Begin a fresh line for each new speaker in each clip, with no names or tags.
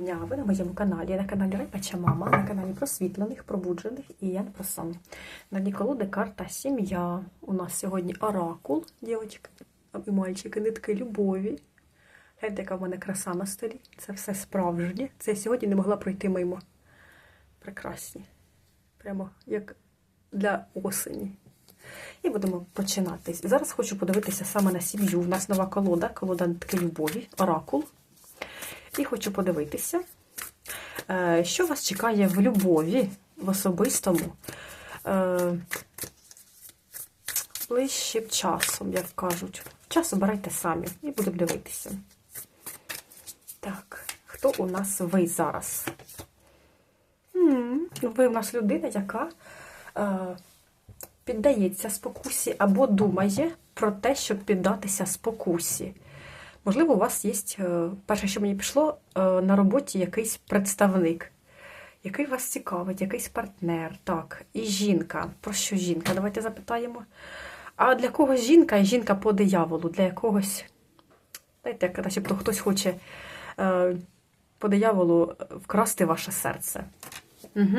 дня. Ви на моєму каналі, на каналі Райпача Мама, на каналі просвітлених, пробуджених і я про сон. На Ніколоди карта Сім'я. У нас сьогодні оракул, дівчатки і мальчики, нитки любові. Гляньте, яка в мене краса на столі. Це все справжнє. Це я сьогодні не могла пройти мимо. Прекрасні. Прямо як для осені. І будемо починати. Зараз хочу подивитися саме на сім'ю. У нас нова колода, колода нитки любові, оракул. І хочу подивитися, е, що вас чекає в любові, в особистому, е, ближчим часом, як кажуть. Час обирайте самі і будемо дивитися. Так, хто у нас ви зараз? Ви у нас людина, яка е, піддається спокусі або думає про те, щоб піддатися спокусі. Можливо, у вас є, е, перше, що мені пішло, е, на роботі якийсь представник, який вас цікавить, якийсь партнер. Так, і жінка. Про що жінка? Давайте запитаємо. А для когось жінка і жінка по дияволу, для якогось, знаєте, начебто хтось хоче е, по дияволу вкрасти ваше серце. Угу.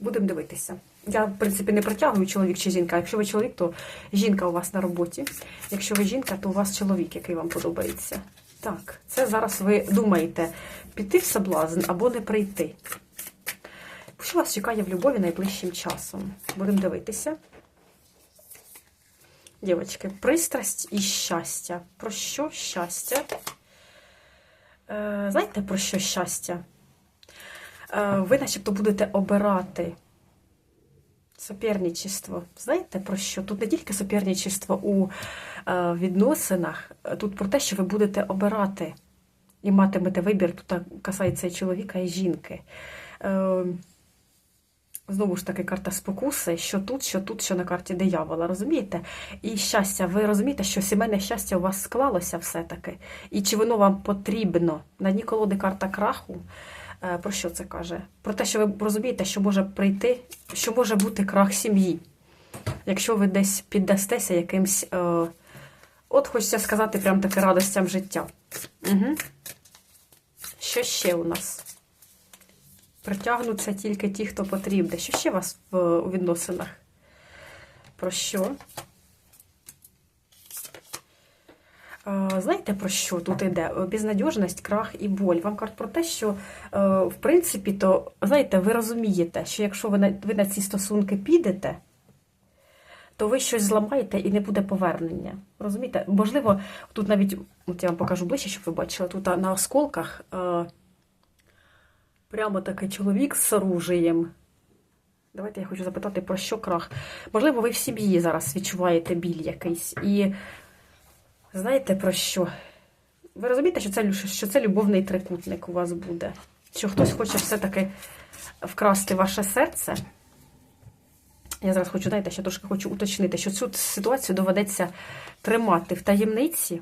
Будемо дивитися. Я, в принципі, не притягую чоловік чи жінка. Якщо ви чоловік, то жінка у вас на роботі. Якщо ви жінка, то у вас чоловік, який вам подобається. Так, це зараз ви думаєте, піти в соблазн або не прийти. Що вас чекає в любові найближчим часом? Будемо дивитися. Дівчатки, пристрасть і щастя. Про що щастя? Е, знаєте, про що щастя? Е, ви начебто будете обирати Соперничество. Знаєте про що? Тут не тільки соперничество у е, відносинах, тут про те, що ви будете обирати і матимете вибір, тут касається і чоловіка, і жінки. Е, Знову ж таки, карта спокуси, що тут, що тут, що на карті диявола, розумієте? І щастя, ви розумієте, що сімейне щастя у вас склалося все-таки. І чи воно вам потрібно? На дні колоди карта краху. Е, Про що це каже? Про те, що ви розумієте, що може прийти, що може бути крах сім'ї. Якщо ви десь піддастеся якимсь, е, от хочеться сказати, прям таки радостям життя. Угу. Що ще у нас? Притягнуться тільки ті, хто потрібне. Що ще у вас в, у відносинах? Про що? Знаєте, про що тут йде? Безнадіжність, крах і боль. Вам кажуть про те, що, в принципі, то, знаєте, ви розумієте, що якщо ви на, ви на ці стосунки підете, то ви щось зламаєте і не буде повернення. Розумієте? Можливо, тут навіть, от я вам покажу ближче, щоб ви бачили, тут на осколках прямо такий чоловік з оружієм. Давайте я хочу запитати, про що крах. Можливо, ви в сім'ї зараз відчуваєте біль якийсь. І знаєте про що? Ви розумієте, що це, що це любовний трикутник у вас буде? Що хтось хоче все-таки вкрасти ваше серце? Я зараз хочу, знаєте, ще трошки хочу уточнити, що цю ситуацію доведеться тримати в таємниці.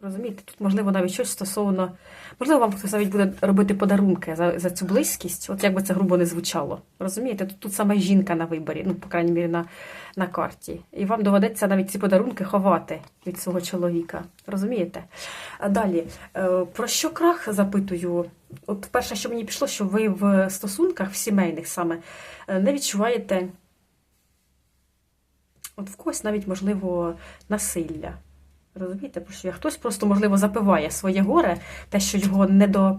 Розумієте, тут, можливо, навіть щось стосовно. Можливо, вам хтось навіть буде робити подарунки за за цю близькість, от як би це грубо не звучало. Розумієте, тут тут саме жінка на виборі, ну, по крайній мірі, на на карті. І вам доведеться навіть ці подарунки ховати від свого чоловіка. Розумієте? Далі, е, про що крах запитую? От перше, що мені пішло, що ви в стосунках, в сімейних саме, е, не відчуваєте. От в когось навіть, можливо, насилля. Розумієте, про що я? Хтось просто, можливо, запиває своє горе, те, що його не до.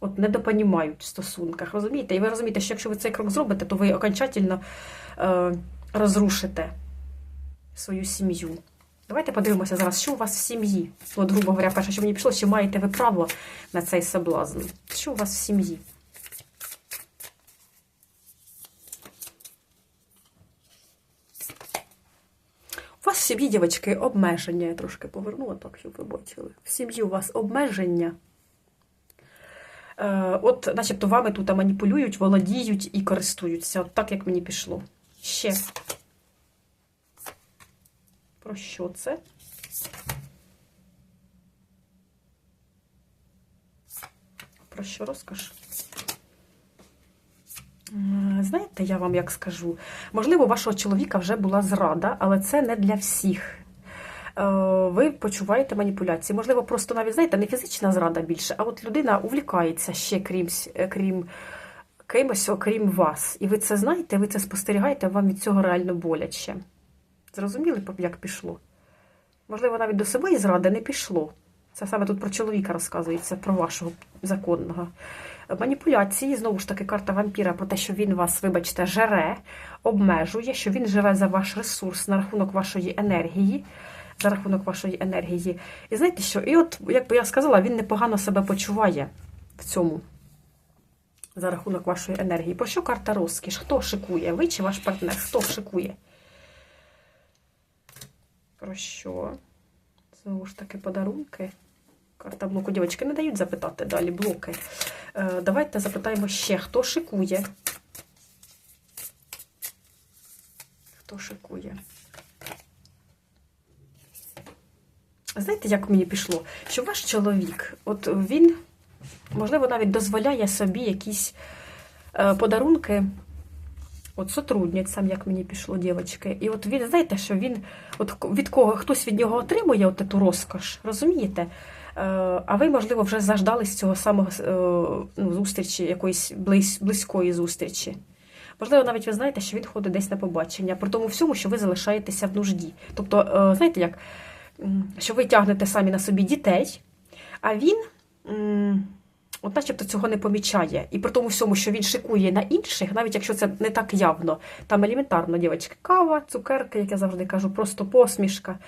От недопонімають в стосунках, розумієте? І ви розумієте, що якщо ви цей крок зробите, то ви окончательно е, розрушите свою сім'ю. Давайте подивимося зараз, що у вас в сім'ї. От, грубо говоря, перше, що мені пішло, чи маєте ви право на цей соблазн. Що у вас в сім'ї? У вас в сім'ї, дівчатки, обмеження. Я трошки повернула так, щоб ви бачили. В сім'ї у вас обмеження. Е, От, начебто, вами тут маніпулюють, володіють і користуються. От так, як мені пішло. Ще. Про що це? Про що розкаш? Знаєте, я вам як скажу, можливо, вашого чоловіка вже була зрада, але це не для всіх. ви почуваєте маніпуляції. Можливо, просто навіть, знаєте, не фізична зрада більше, а от людина увлікається ще крім, е, крім кимось, окрім вас. І ви це знаєте, ви це спостерігаєте, вам від цього реально боляче. Зрозуміли, як пішло? Можливо, навіть до самої зради не пішло. Це саме тут про чоловіка розказується, про вашого законного. Маніпуляції, знову ж таки, карта вампіра про те, що він вас, вибачте, жере, обмежує, що він живе за ваш ресурс на рахунок вашої енергії. За рахунок вашої енергії. І знаєте що? І от, як би я сказала, він непогано себе почуває в цьому. За рахунок вашої енергії. Про що карта розкіш? Хто шикує? Ви чи ваш партнер? Хто шикує? Про що? Знову ж таки, подарунки. Карта блоку. Дівчатки не дають запитати далі блоки. Е, давайте запитаємо ще, хто шикує. Хто шикує? Знаєте, як мені пішло? Що ваш чоловік, от він, можливо, навіть дозволяє собі якісь е, подарунки от сотрудницям, як мені пішло, дівчатки. І от він, знаєте, що він от від кого хтось від нього отримує от ту розкош, розумієте? Е, А ви, можливо, вже заждались цього самого е, ну, зустрічі, якоїсь близь, близької зустрічі. Можливо, навіть ви знаєте, що він ходить десь на побачення, при тому всьому, що ви залишаєтеся в нужді. Тобто, е, знаєте, як, що ви тягнете самі на собі дітей, а він. От начебто цього не помічає. І при тому всьому, що він шикує на інших, навіть якщо це не так явно, там елементарно, дівчатки, кава, цукерки, як я завжди кажу, просто посмішка,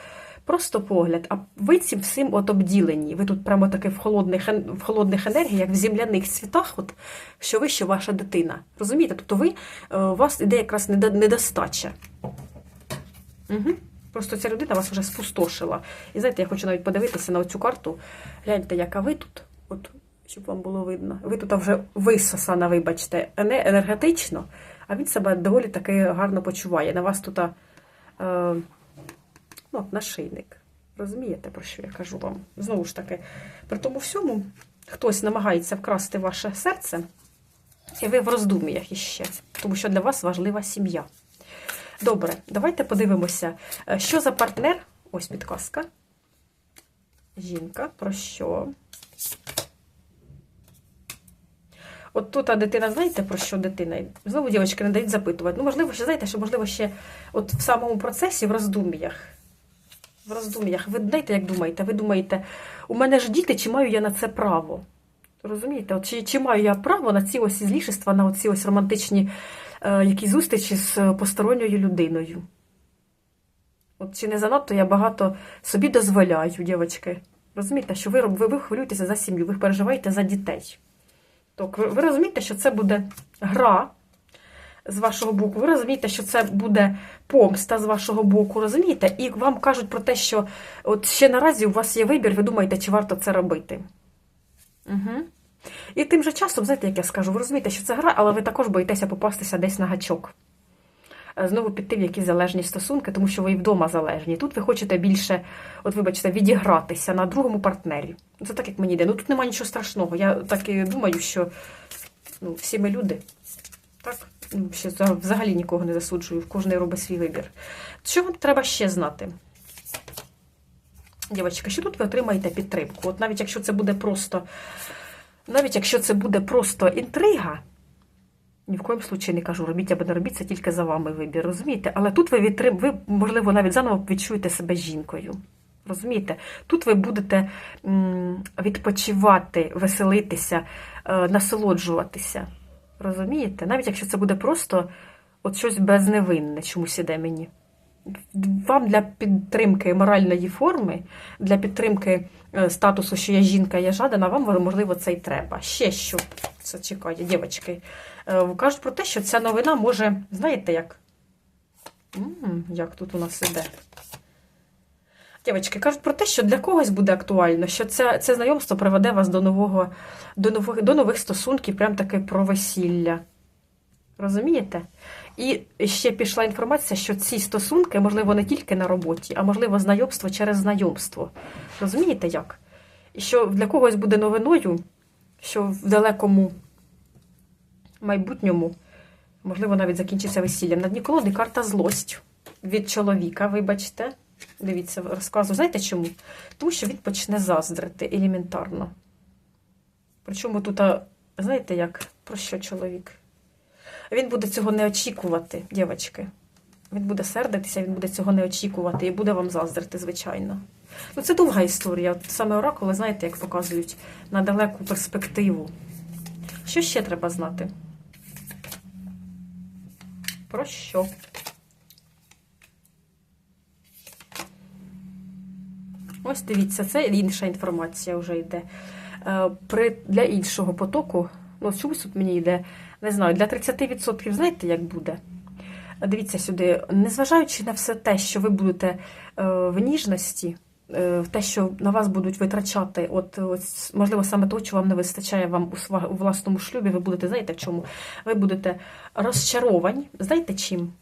просто погляд. А ви цим всім от обділені. Ви тут прямо таки в холодних, в холодних енергіях, в земляних цвітах, от, що ви ще ваша дитина. Розумієте? Тобто ви, е, у вас іде якраз недостача. Угу. Просто ця людина вас вже спустошила. І знаєте, я хочу навіть подивитися на оцю карту. Гляньте, яка ви тут, от, щоб вам було видно. Ви тут вже висосана, вибачте, ене- енергетично, а він себе доволі таки гарно почуває. На вас тут е, ну, от нашийник. Розумієте, про що я кажу вам? Знову ж таки, при тому всьому хтось намагається вкрасти ваше серце, і ви в роздуміях іще, тому що для вас важлива сім'я. Добре, давайте подивимося, е, що за партнер. Ось підказка. Жінка, про що? От тут а дитина, знаєте, про що дитина? Знову дівчатки не дають запитувати. Ну, можливо, ще знаєте, що можливо ще от в самому процесі, в роздум'ях. В роздум'ях. Ви знаєте, як думаєте? Ви думаєте, у мене ж діти, чи маю я на це право? Розумієте? От чи, чи маю я право на ці ось злішества, на ці ось романтичні е, якісь зустрічі з посторонньою людиною? От чи не занадто я багато собі дозволяю, дівчатки? Розумієте, що ви, ви, ви хвилюєтеся за сім'ю, ви переживаєте за дітей. Так, ви, ви розумієте, що це буде гра з вашого боку, ви розумієте, що це буде помста з вашого боку, розумієте? І вам кажуть про те, що от ще наразі у вас є вибір, ви думаєте, чи варто це робити. Угу. І тим же часом, знаєте, як я скажу, ви розумієте, що це гра, але ви також боїтеся попастися десь на гачок. Е, Знову піти в якісь залежні стосунки, тому що ви і вдома залежні. Тут ви хочете більше, от вибачте, відігратися на другому партнері. Це так, як мені йде. Ну тут немає нічого страшного. Я так і думаю, що ну, всі ми люди. Так? Ще взагалі нікого не засуджую, кожен робить свій вибір. Що вам треба ще знати? Дівчатка, що тут ви отримаєте підтримку? От навіть якщо це буде просто, навіть якщо це буде просто інтрига, ні в коєму случаї не кажу, робіть або не робіть, це тільки за вами вибір, розумієте? Але тут ви відтрим... ви, можливо, навіть заново відчуєте себе жінкою. Розумієте? Тут ви будете відпочивати, веселитися, е, насолоджуватися. Розумієте? Навіть якщо це буде просто от щось безневинне, чомусь іде мені. Вам для підтримки моральної форми, для підтримки е, статусу, що я жінка, я жадана, вам можливо це й треба. Ще що це чекає, дівчатки. Е, Кажуть про те, що ця новина може, знаєте як? М, Як тут у нас іде? Дівчатки, кажуть про те, що для когось буде актуально, що це, це знайомство приведе вас до нового, до нових, до нових стосунків, прям таки про весілля. Розумієте? І ще пішла інформація, що ці стосунки, можливо, не тільки на роботі, а можливо, знайомство через знайомство. Розумієте як? І що для когось буде новиною, що в далекому майбутньому, можливо, навіть закінчиться весіллям. На дні колоди карта злость від чоловіка, вибачте. Дивіться, розказую. Знаєте чому? Тому що він почне заздрити елементарно. Причому тут, знаєте як, про що чоловік? Він буде цього не очікувати, дівчатки. Він буде сердитися, він буде цього не очікувати і буде вам заздрити, звичайно. Ну, це довга історія. Саме оракули, знаєте, як показують на далеку перспективу. Що ще треба знати? Про що? Ось дивіться, це інша інформація вже йде. Е, При, для іншого потоку, ну, чомусь тут мені йде, не знаю, для 30%, знаєте, як буде? Дивіться сюди, незважаючи на все те, що ви будете е, в ніжності, е, те, що на вас будуть витрачати, от, от можливо, саме того, що вам не вистачає вам у, у власному шлюбі, ви будете, знаєте, в чому? Ви будете розчаровані, знаєте чим?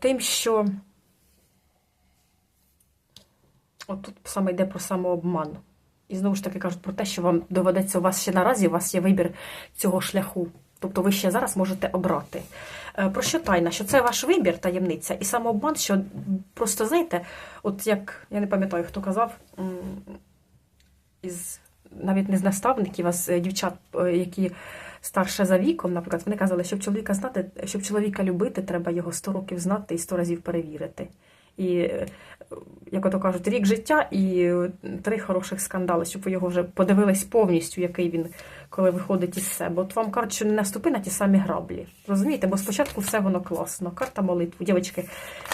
Тим, що от тут саме йде про самообман. І знову ж таки кажуть про те, що вам доведеться у вас ще наразі, у вас є вибір цього шляху. Тобто ви ще зараз можете обрати. Е, Про що тайна? Що це ваш вибір, таємниця, і самообман, що просто знаєте, от як я не пам'ятаю, хто казав із навіть не з наставників, а з дівчат, е, які старше за віком, наприклад, вони казали, щоб чоловіка знати, щоб чоловіка любити, треба його 100 років знати і 100 разів перевірити. І, як ото кажуть, рік життя і три хороших скандали, щоб ви його вже подивились повністю, який він, коли виходить із себе. От вам кажуть, що не наступи на ті самі граблі. Розумієте? Бо спочатку все воно класно. Карта молитву. Дівчатки,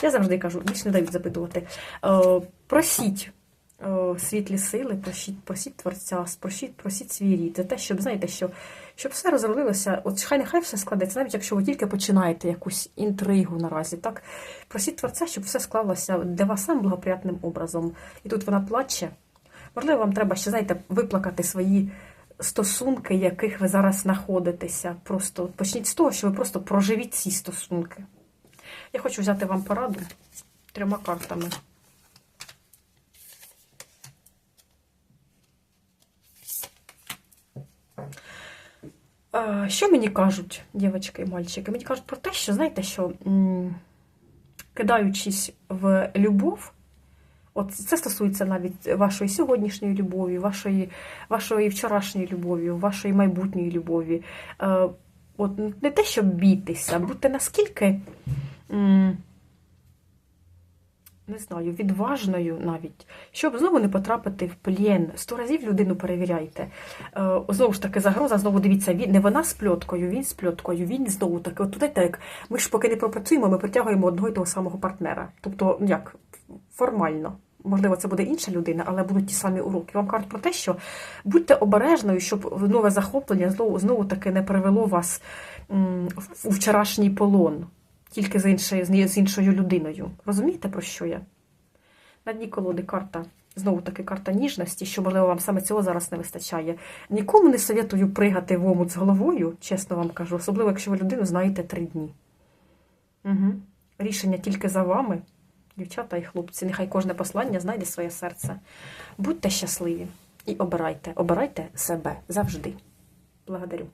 я завжди кажу, більше не дають запитувати. Е, Просіть світлі сили, просіть, просіть творця, просіть, просіть свій рід. За те, щоб знаєте, що щоб все розродилося, от хай нехай все складеться, навіть якщо ви тільки починаєте якусь інтригу наразі, так просіть творця, щоб все склалося для вас самим благоприятним образом. І тут вона плаче. Можливо, вам треба ще, знаєте, виплакати свої стосунки, в яких ви зараз знаходитеся. Просто почніть з того, що ви просто проживіть ці стосунки. Я хочу взяти вам пораду трьома картами. Що мені кажуть, дівчатки і мальчики? Мені кажуть про те, що знаєте, що кидаючись в любов, от це стосується навіть вашої сьогоднішньої любові, вашої, вашої вчорашньої любові, вашої майбутньої любові. Е, От не те, щоб бійтеся, будьте наскільки. Не знаю, відважною навіть, щоб знову не потрапити в плен. Сто разів людину перевіряйте. Е, знову ж таки, загроза, знову дивіться, він, не вона з пльоткою, він з пльоткою, він знову таки. От туди так, ми ж поки не пропрацюємо, ми притягуємо одного і того самого партнера. Тобто, ну, як, формально. Можливо, це буде інша людина, але будуть ті самі уроки. Вам кажуть про те, що будьте обережною, щоб нове захоплення знову, знову таки не привело вас у вчорашній полон тільки з іншою, з іншою людиною. Розумієте, про що я? На дні колоди карта, знову таки карта ніжності, що, можливо, вам саме цього зараз не вистачає. Нікому не советую пригати в омут з головою, чесно вам кажу, особливо, якщо ви людину знаєте три дні. Угу. Рішення тільки за вами, дівчата і хлопці. Нехай кожне послання знайде своє серце. Будьте щасливі і обирайте, обирайте себе завжди. Благодарю.